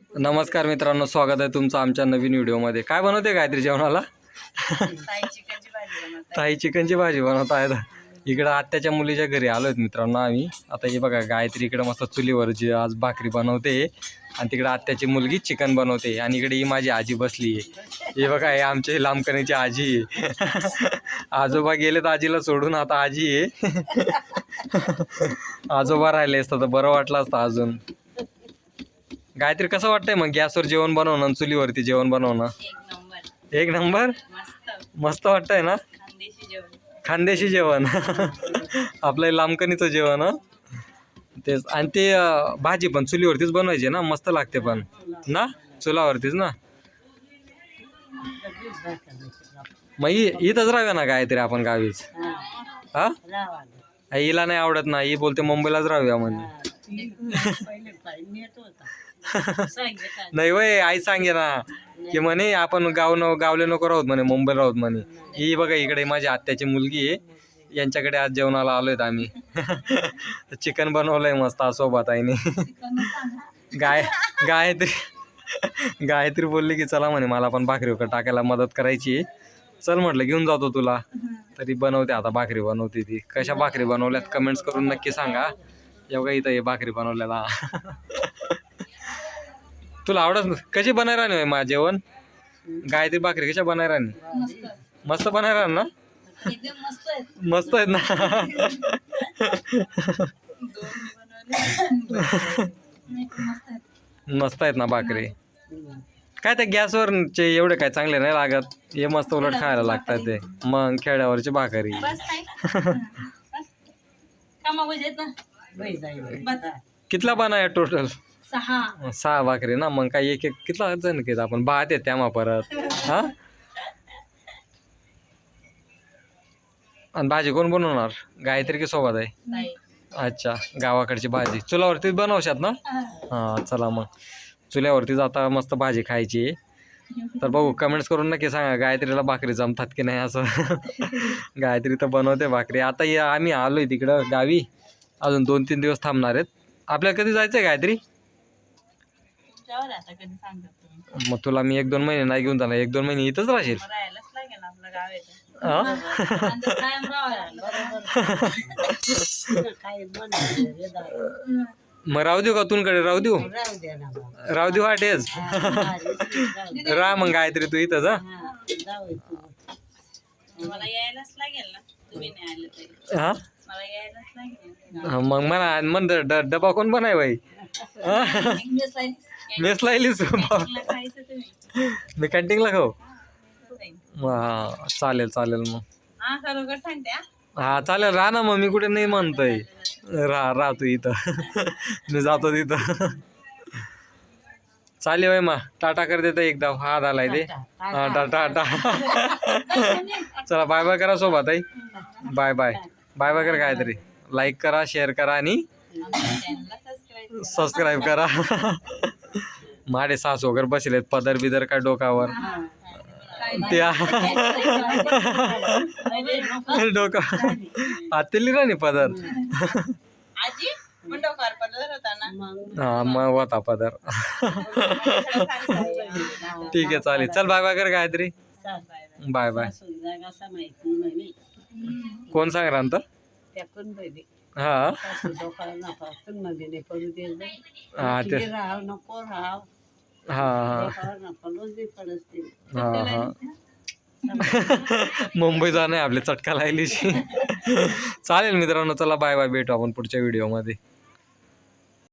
नमस्कार मित्रांनो स्वागत आहे तुमचं आमच्या नवीन व्हिडिओमध्ये. काय बनवते गायत्री जेवणाला? ताई चिकनची भाजी बनवत आहेत. इकडं आत्याच्या मुलीच्या घरी आलो आहेत मित्रांनो आम्ही. आता हे बघा गायत्री इकडं मस्त चुलीवर जी आज भाकरी बनवते. आणि तिकडे आत्याची मुलगी चिकन बनवते. आणि इकडे ही माझी आजी बसली आहे. हे बघा हे आमचे लांबकणीची आजी आहे. आजोबा गेलेत आजीला सोडून आता आजी आहे. आजोबा राहिले असतं तर बरं वाटलं असतं अजून. गायत्री कसं वाटतंय मग गॅसवर जेवण बनवणं आणि चुलीवरती जेवण बनवणं? एक नंबर. एक नंबर? मस्त. मस्त वाटतंय ना? खानदेशी जेवण. आपलं लांबकणीचं जेवण तेच. आणि ते भाजी पण चुलीवरतीच बनवायची ना? मस्त लागते पण. ना? चुलावरतीच ना? मग इथंच राहूया ना गायत्री आपण गावीच? हा. हिला नाही आवडत ना. ही बोलते मुंबईलाच राहूया नाही वय आई सांगे ना की म्हणे आपण गाव न गावले नको राहत म्हणे मुंबईला राहत म्हणे. ही बघा इकडे माझी आत्याची मुलगी आहे. यांच्याकडे आज जेवणाला आलोय आम्ही. चिकन बनवलंय मस्त सोबत आईने गाय गायत्री गायत्री बोलली की चला म्हणे मला पण भाकरी वगैरे टाकायला मदत करायची आहे. चल म्हटलं घेऊन जातो तुला. तरी बनवते आता भाकरी बनवते ती. कशा भाकरी बनवल्यात कमेंट्स करून नक्की सांगा. एवढा इथं हे भाकरी बनवलेला तुला आवडत कशी बनायला नाही मा जेवण? गायत्री भाकरी कशा बनाय नाही मस्त बनायला ना? मस्त आहेत ना? मस्त आहेत ना भाकरी. काय ते गॅसवरचे एवढे काय चांगले नाही लागत? हे मस्त उलट खायला लागतात ते. मग खेड्यावरची भाकरी. कितला बनाय टोटल सहा. सहा भाकरी ना? मग काय एक एक कितला जण घेत आपण भात आहे त्यामा परत. हा? आणि भाजी कोण बनवणार? गायत्री की सोबत आहे अच्छा गावाकडची भाजी. चुलावरतीच बनवशात ना? हां. चला मग. चुल्यावरतीच आता मस्त भाजी खायची. तर बघू कमेंट्स करून नक्की सांगा गायत्रीला भाकरी जमतात की नाही असं. गायत्री तर बनवते भाकरी. आता ये आम्ही आलोय तिकडं गावी. अजून दोन तीन दिवस थांबणार आहेत. आपल्याला कधी जायचं आहे गायत्री मग तुला मी एक दोन महिने नाही घेऊन जाणार. एक दोन महिने इथंच राहशील. हा? मग राहू देऊ का तुमकडे? राहू देऊ? राहू देऊ वाटेच राह मग गायत्री तू इथंच हा? मग म्हणा म्हण डबा कोण बनाय बाई? मेस तुम्ही मी कॅन्टीनला खाऊ. हा चालेल चालेल मग. हा चालेल राहा ना मग मी कुठे नाही म्हणतोय. राहा राहा तू इथं. मी जातो तिथं. चालेल बाई मग टाटा कर देतं एकदा. हा झालाय ते. हा टाटा टाटा. चला बाय बाय करा सोबत आई. Bye bye. बाय बाय करा काहीतरी. लाईक करा शेअर करा आणि सबस्क्राईब करा. माडे सास वगैरे बसलेत पदर बिदर काय डोकावर. त्या डोका आतेली ना नाही पदर हा मग होता पदर. ठीक आहे चालेल. चल बाय बाय कर गायत्री बाय बाय. कोण सांग हा? हा ते हा हा. हा हा. मुंबई जाणं आहे आपली चटका लागलीची चालेल मित्रांनो चला बाय बाय भेटू आपण पुढच्या व्हिडिओमध्ये